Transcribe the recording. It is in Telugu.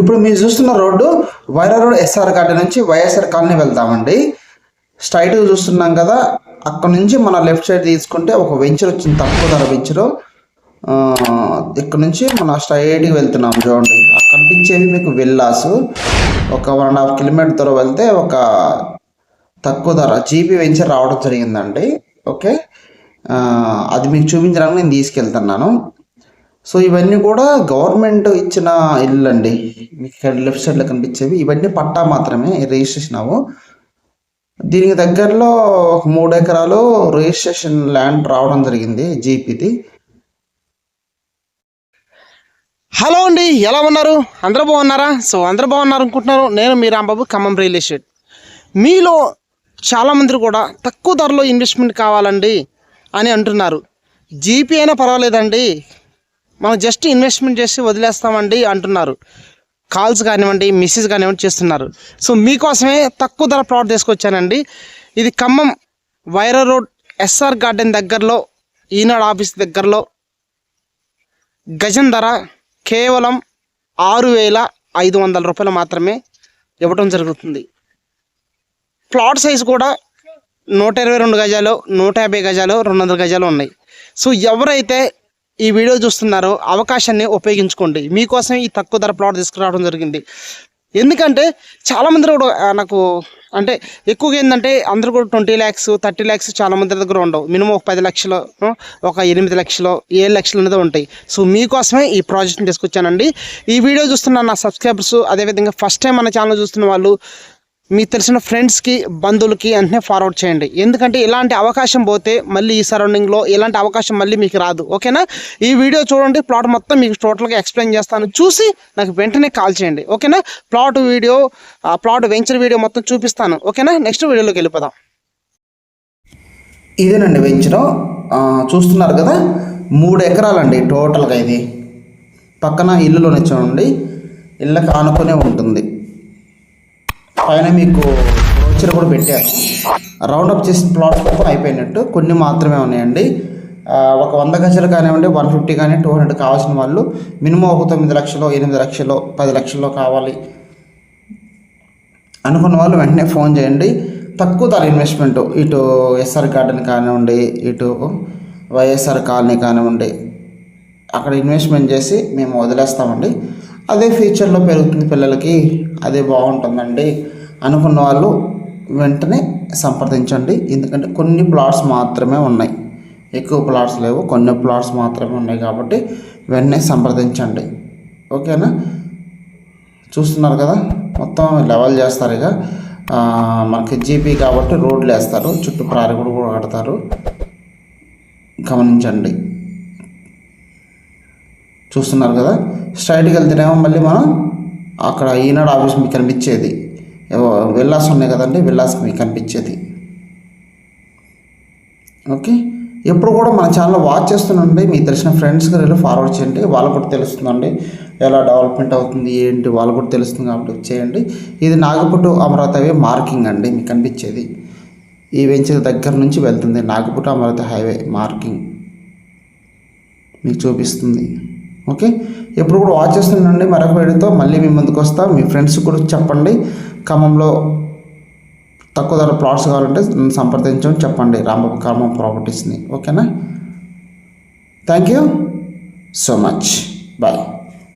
ఇప్పుడు మీరు చూస్తున్న road Wyra road SR garden నుంచి వైఎస్ఆర్ కాలనీ వెళ్తామండి స్ట్రైట్ చూస్తున్నాం కదా అక్కడ నుంచి మన లెఫ్ట్ సైడ్ తీసుకుంటే ఒక వెంచర్ వచ్చింది తక్కువ ధర వెంచరు ఇక్కడ నుంచి మన స్ట్రైట్కి వెళ్తున్నాం చూడండి. అక్కడ కనిపించేవి మీకు విల్లాసు. ఒక వన్ అండ్ హాఫ్ కిలోమీటర్ దూరం వెళ్తే ఒక తక్కువ ధర జీపీ వెంచర్ రావడం జరిగిందండి. ఓకే అది మీకు చూపించడానికి నేను తీసుకెళ్తున్నాను. సో ఇవన్నీ కూడా గవర్నమెంట్ ఇచ్చిన ఇల్లు అండి మీకు ఇక్కడ లెఫ్ట్ సైడ్లో కనిపించేవి. ఇవన్నీ పట్టా మాత్రమే రిజిస్ట్రేషన్ అవు దీనికి దగ్గరలో ఒక మూడు ఎకరాలు రిజిస్ట్రేషన్ ల్యాండ్ రావడం జరిగింది జీపీది. హలో అండి ఎలా ఉన్నారు? అందరూ బాగున్నారా? సో అందరూ బాగున్నారు అనుకుంటున్నారు. నేను మీ రాంబాబు ఖమ్మం రియల్ ఎస్టేట్. మీలో చాలామంది కూడా తక్కువ ధరలో ఇన్వెస్ట్మెంట్ కావాలండి అని అంటున్నారు. జీపీ అయినా పర్వాలేదండి. మనం జస్ట్ ఇన్వెస్ట్మెంట్ చేసి వదిలేస్తామండి అంటున్నారు. కాల్స్ కానివ్వండి మిస్సెస్ కానివ్వండి చేస్తున్నారు. సో మీకోసమే తక్కువ ధర ప్లాట్ తీసుకొచ్చానండి. ఇది Khammam Wyra road SR garden దగ్గరలో ఈనాడు ఆఫీస్ దగ్గరలో. గజం ధర కేవలం ఆరు వేల ఐదు వందల రూపాయలు మాత్రమే ఇవ్వటం జరుగుతుంది. ప్లాట్ సైజ్ కూడా నూట ఇరవై రెండు గజాలు నూట యాభై గజాలు రెండు వందల గజాలు ఉన్నాయి. సో ఎవరైతే ఈ వీడియో చూస్తున్నారో అవకాశాన్ని ఉపయోగించుకోండి. మీకోసం ఈ తక్కువ ధర ప్లాట్ తీసుకురావడం జరిగింది. ఎందుకంటే చాలామంది కూడా నాకు అంటే ఎక్కువగా ఏంటంటే అందరూ కూడా ట్వంటీ ల్యాక్స్ థర్టీ ల్యాక్స్ చాలా మంది దగ్గర ఉండవు. మినిమం ఒక పది లక్షలు ఒక ఎనిమిది లక్షలు ఏడు లక్షలు అనేది ఉంటాయి. సో మీకోసమే ఈ ప్రాజెక్ట్ని తీసుకొచ్చానండి. ఈ వీడియో చూస్తున్న నా సబ్స్క్రైబర్స్ అదేవిధంగా ఫస్ట్ టైం మన ఛానల్ చూస్తున్న వాళ్ళు మీకు తెలిసిన ఫ్రెండ్స్కి బంధువులకి వెంటనే ఫార్వర్డ్ చేయండి. ఎందుకంటే ఇలాంటి అవకాశం పోతే మళ్ళీ ఈ సరౌండింగ్లో ఇలాంటి అవకాశం మళ్ళీ మీకు రాదు. ఓకేనా? ఈ వీడియో చూడండి. ప్లాట్ మొత్తం మీకు టోటల్గా ఎక్స్ప్లెయిన్ చేస్తాను. చూసి నాకు వెంటనే కాల్ చేయండి. ఓకేనా? ప్లాట్ వీడియో ఆ ప్లాట్ వెంచర్ వీడియో మొత్తం చూపిస్తాను. ఓకేనా? నెక్స్ట్ వీడియోలోకి వెళ్ళిపోదాం. ఇదేనండి వెంచరు చూస్తున్నారు కదా? మూడు ఎకరాలండి టోటల్గా ఇది. పక్కన ఇల్లులోనే చూడండి. ఇళ్ళకి ఆనుకునే ఉంటుంది. పైన మీకు బ్రోచర్ కూడా పెట్టారు. రౌండ్ అప్ చేసిన ప్లాట్స్ మొత్తం అయిపోయినట్టు. కొన్ని మాత్రమే ఉన్నాయండి. ఒక వంద గజలు కానివ్వండి వన్ ఫిఫ్టీ కానీ టూ హండ్రెడ్ కావాల్సిన వాళ్ళు మినిమం ఒక తొమ్మిది లక్షలు ఎనిమిది లక్షలు పది లక్షల్లో కావాలి. అనుకున్న వాళ్ళు వెంటనే ఫోన్ చేయండి. తక్కువ ధర ఇన్వెస్ట్మెంట్ ఇటు ఎస్ఆర్ గార్డెన్ కానివ్వండి ఇటు వైఎస్ఆర్ కాలనీ కానివ్వండి అక్కడ ఇన్వెస్ట్మెంట్ చేసి మేము వదిలేస్తామండి. అదే ఫ్యూచర్లో పెరుగుతుంది పిల్లలకి అదే బాగుంటుందండి. అనుకున్న వాళ్ళు వెంటనే సంప్రదించండి. ఎందుకంటే కొన్ని ప్లాట్స్ మాత్రమే ఉన్నాయి. ఎక్కువ ప్లాట్స్ లేవు. కొన్ని ప్లాట్స్ మాత్రమే ఉన్నాయి కాబట్టి వెంటనే సంప్రదించండి. ఓకేనా? చూస్తున్నారు కదా? మొత్తం లెవెల్ చేస్తారు ఇక. మనకి జీపీ కాబట్టి రోడ్లు వేస్తారు. చుట్టూ ప్రారి కూడా కడతారు. గమనించండి. చూస్తున్నారు కదా? స్ట్రైట్కి వెళ్తేనేమో మళ్ళీ మనం అక్కడ ఈనాడు ఆఫీస్ మీకు కనిపించేది. విల్లాస్ ఉన్నాయి కదండి విల్లాస్ మీకు కనిపించేది. ఓకే? ఎప్పుడు కూడా మన ఛానల్ వాచ్ చేస్తుండండి మీకు తెలిసిన ఫ్రెండ్స్కి వెళ్ళి ఫార్వర్డ్ చేయండి వాళ్ళకు కూడా తెలుస్తుందండి. ఎలా డెవలప్మెంట్ అవుతుంది ఏంటి వాళ్ళు కూడా తెలుస్తుంది కాబట్టి చేయండి. ఇది నాగపుట్టు అమరావతి మార్కింగ్ అండి మీకు కనిపించేది. ఈ వెంచర్ దగ్గర నుంచి వెళ్తుంది నాగపుట్టు అమరావతి హైవే మార్కింగ్. మీకు చూపిస్తుంది. ఓకే? ఎప్పుడు కూడా వాచ్ చేస్తుండండి మరొక వీడియోతో మళ్ళీ మీ ముందుకు వస్తా. మీ ఫ్రెండ్స్ కూడా చెప్పండి. ఖమ్మంలో తక్కువ ధర ప్లాట్స్ కావాలంటే సంప్రదించమని చెప్పండి. రాంబాబు ఖమ్మం ప్రాపర్టీస్ని ఓకేనా thank you so much bye